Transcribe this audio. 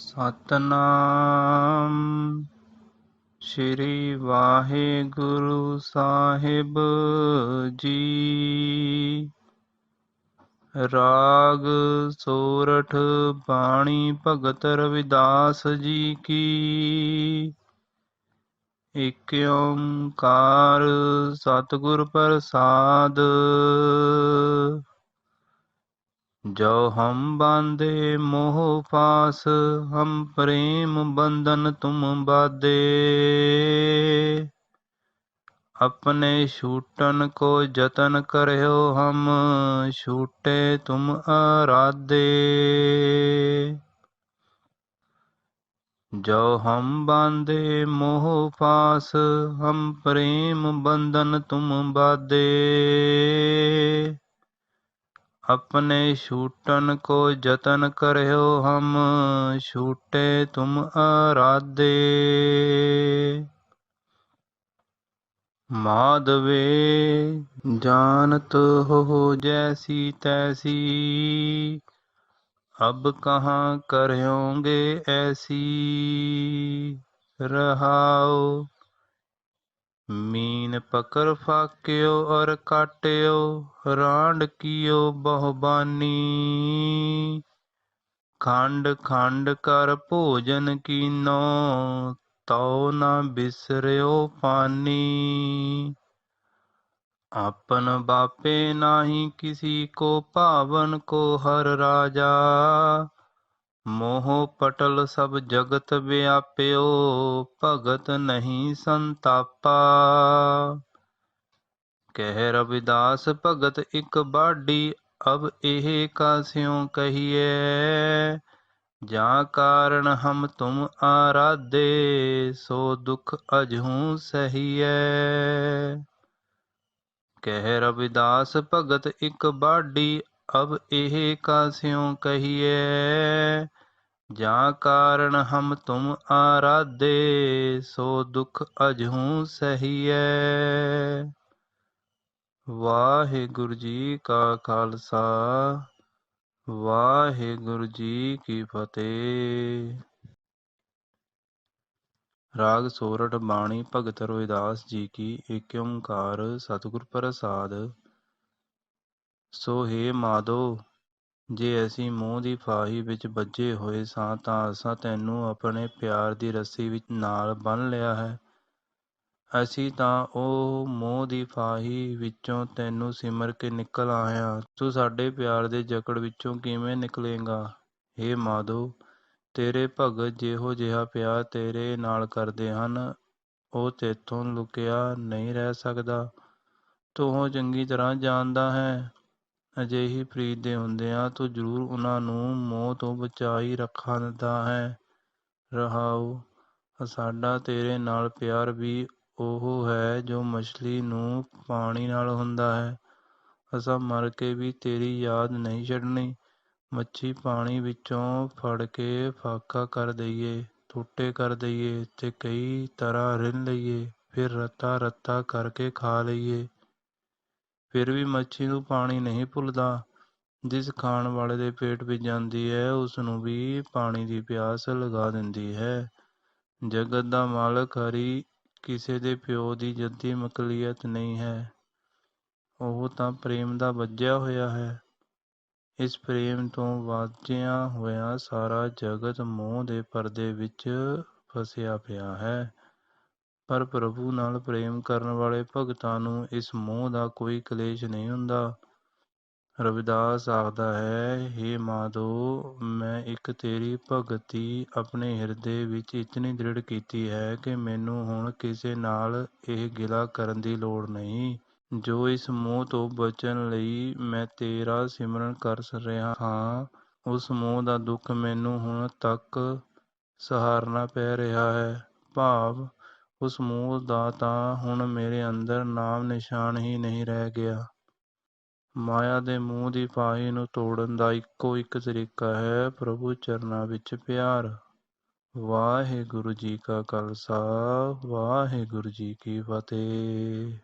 ਸਤਨਾਮ। ਸ੍ਰੀ ਵਾਹਿਗੁਰੂ ਸਾਹਿਬ ਜੀ। ਰਾਗ ਸੋਰਠ ਬਾਣੀ ਭਗਤ ਰਵਿਦਾਸ ਜੀ ਕੀ। ਇਕ ਓੰਕਾਰ ਸਤਿਗੁਰ ਪ੍ਰਸਾਦ। जौ हम बांधे मोह फास हम प्रेम बंधन तुम बाधे अपने छूटन को जतन करयो हम छूटे तुम आराधे जो हम बांधे मोह फास हम प्रेम बंधन तुम बाधे अपने छूटन को जतन करो हम छूटे तुम आराधे। माधवे, जानत हो जैसी तैसी, अब कहाँ करोगे ऐसी, रहाओ। ਮੀਨ ਪਕਰ ਫਾਕਿਓ ਔਰ ਕਾਟਿਓ ਰਾਂਡ ਕੀਓ ਬਹੁਬਾਨੀ। ਖੰਡ ਖੰਡ ਕਰ ਭੋਜਨ ਕੀਨੋ, ਤਉ ਨਾ ਬਿਸਰਿਓ ਪਾਨੀ। ਆਪਨ ਬਾਪੇ ਨਾਹੀ ਕਿਸੀ ਕੋ, ਭਾਵਨ ਕੋ ਹਰ ਰਾਜਾ। ਮੋਹ ਪਟਲ ਸਭ ਜਗਤ ਵਿਆਪਿਓ, ਭਗਤ ਨਹੀਂ ਸੰਤਾਪਾ। ਕਹਿ ਰਵਿਦਾਸ, ਭਗਤ ਇਕ ਬਾਡੀ, ਅਬ ਇਹ ਕਾਸਿਓ ਕਹੀਏ ਜਾਂ ਕਾਰਨ ਹਮ ਤੁਮ ਆਰਾਧੇ, ਸੋ ਦੁਖ ਅਜਹੂ ਸਹੀਐ? ਕਹਿ ਰਵਿਦਾਸ, ਭਗਤ ਇਕ ਬਾਡੀ, ਅਬ ਇਹ ਕਾਸਿਓ ਕਹੀਏ ਜਾਂ ਕਾਰਨ ਹਮ ਤੁਮ ਆਰਾਧੇ, ਸੋ ਦੁਖ ਅਜਹੂ ਸਹੀਐ। ਵਾਹਿਗੁਰੂ ਜੀ ਕਾ ਖਾਲਸਾ, ਵਾਹਿਗੁਰੂ ਜੀ ਕੀ ਫਤਿਹ। ਰਾਗ ਸੋਰਠ ਬਾਣੀ ਭਗਤ ਰਵਿਦਾਸ ਜੀ ਕੀ ਏਕ ਓੰਕਾਰ ਸਤਿਗੁਰ ਪ੍ਰਸਾਦ। ਸੋ ਹੇ ਮਾਦੋ ਜੇ ਅਸੀਂ ਮੂੰਹ ਦੀ ਫਾਹੀ ਵਿੱਚ ਬੱਝੇ ਹੋਏ ਸਾਂ ਤਾਂ ਅਸਾਂ ਤੈਨੂੰ ਆਪਣੇ ਪਿਆਰ ਦੀ ਰੱਸੀ ਵਿੱਚ ਨਾਲ ਬੰਨ ਲਿਆ ਹੈ। ਅਸੀਂ ਤਾਂ ਉਹ ਮੋਹ ਦੀ ਫਾਹੀ ਵਿੱਚੋਂ ਤੈਨੂੰ ਸਿਮਰ ਕੇ ਨਿਕਲ ਆਏ ਹਾਂ। ਤੂੰ ਸਾਡੇ ਪਿਆਰ ਦੇ ਜਕੜ ਵਿੱਚੋਂ ਕਿਵੇਂ ਨਿਕਲੇਗਾ? हे ਮਾਧੋ, ਤੇਰੇ ਭਗਤ ਜਿਹੋ ਜਿਹਾ ਪਿਆਰ ਤੇਰੇ ਨਾਲ ਕਰਦੇ ਹਨ, ਉਹ ਤੇਥੋਂ ਲੁਕਿਆ ਨਹੀਂ ਰਹਿ ਸਕਦਾ। ਤੂੰ ਉਹ ਚੰਗੀ ਤਰ੍ਹਾਂ ਜਾਣਦਾ ਹੈ ਅਜਿਹੀ ਪ੍ਰੀਤ ਦੇ ਹੁੰਦਿਆਂ ਤੂੰ ਜ਼ਰੂਰ ਉਹਨਾਂ ਨੂੰ ਮੋਹ ਤੋਂ ਬਚਾਈ ਰੱਖਦਾ ਹੈ। ਰਹਾਉ ਸਾਡਾ ਤੇਰੇ ਨਾਲ ਪਿਆਰ ਵੀ ਉਹ ਹੈ ਜੋ ਮਛਲੀ ਨੂੰ ਪਾਣੀ ਨਾਲ ਹੁੰਦਾ ਹੈ। ਅਸਾਂ ਮਰ ਕੇ ਵੀ ਤੇਰੀ ਯਾਦ ਨਹੀਂ ਛੱਡਣੀ। ਮੱਛੀ ਪਾਣੀ ਵਿੱਚੋਂ ਫੜ ਕੇ ਫਾਕਾ ਕਰ ਦਈਏ, ਟੁੱਟੇ ਕਰ ਦਈਏ ਤੇ ਕਈ ਤਰ੍ਹਾਂ ਰਿੰਨ੍ਹ ਲਈਏ, ਫਿਰ ਰੱਤਾ ਰੱਤਾ ਕਰਕੇ ਖਾ ਲਈਏ। ਫਿਰ ਵੀ ਮੱਛੀ ਨੂੰ ਪਾਣੀ ਨਹੀਂ ਭੁੱਲਦਾ। ਜਿਸ ਖਾਣ ਵਾਲੇ ਦੇ ਪੇਟ ਵਿੱਚ ਜਾਂਦੀ ਹੈ ਉਸ ਨੂੰ ਵੀ ਪਾਣੀ ਦੀ ਪਿਆਸ ਲਗਾ ਦਿੰਦੀ ਹੈ। ਜਗਤ ਦਾ ਮਾਲਕ ਹਰੀ ਕਿਸੇ ਦੇ ਪਿਓ ਦੀ ਜੱਦੀ ਮਕਲੀਅਤ ਨਹੀਂ ਹੈ। ਉਹ ਤਾਂ ਪ੍ਰੇਮ ਦਾ ਵੱਜਿਆ ਹੋਇਆ ਹੈ। ਇਸ ਪ੍ਰੇਮ ਤੋਂ ਵਾਜਿਆ ਹੋਇਆ ਸਾਰਾ ਜਗਤ ਮੋਹ ਦੇ ਪਰਦੇ ਵਿੱਚ ਫਸਿਆ ਪਿਆ ਹੈ। ਪਰ ਪ੍ਰਭੂ ਨਾਲ ਪ੍ਰੇਮ ਕਰਨ ਵਾਲੇ ਭਗਤਾਂ ਨੂੰ ਇਸ ਮੋਹ ਦਾ ਕੋਈ ਕਲੇਸ਼ ਨਹੀਂ ਹੁੰਦਾ। ਰਵਿਦਾਸ ਆਖਦਾ ਹੈ हे ਮਾਧੋ, ਮੈਂ ਇੱਕ ਤੇਰੀ ਭਗਤੀ ਆਪਣੇ ਹਿਰਦੇ ਵਿੱਚ ਇਤਨੀ ਦ੍ਰਿੜ ਕੀਤੀ ਹੈ ਕਿ ਮੈਨੂੰ ਹੁਣ ਕਿਸੇ ਨਾਲ ਇਹ ਗਿਲਾ ਕਰਨ ਦੀ ਲੋੜ ਨਹੀਂ। ਜੋ ਇਸ ਮੋਹ ਤੋਂ ਬਚਣ ਲਈ ਮੈਂ ਤੇਰਾ ਸਿਮਰਨ ਕਰ ਰਿਹਾ ਹਾਂ, ਉਸ ਮੋਹ ਦਾ ਦੁੱਖ ਮੈਨੂੰ ਹੁਣ ਤੱਕ ਸਹਾਰਨਾ ਪੈ ਰਿਹਾ ਹੈ। ਭਾਵ ਉਸ ਮੋਹ ਦਾ ਤਾਂ ਹੁਣ ਮੇਰੇ ਅੰਦਰ ਨਾਮ ਨਿਸ਼ਾਨ ਹੀ ਨਹੀਂ ਰਹਿ ਗਿਆ। ਮਾਇਆ ਦੇ ਮੂੰਹ ਦੀ ਫਾਹੀ ਨੂੰ ਤੋੜਨ ਦਾ ਇੱਕੋ ਇੱਕ ਤਰੀਕਾ ਹੈ ਪ੍ਰਭੂ ਚਰਨਾਂ ਵਿੱਚ ਪਿਆਰ। ਵਾਹਿਗੁਰੂ ਜੀ ਕਾ ਖਾਲਸਾ, ਵਾਹਿਗੁਰੂ ਜੀ ਕੀ ਫਤਿਹ।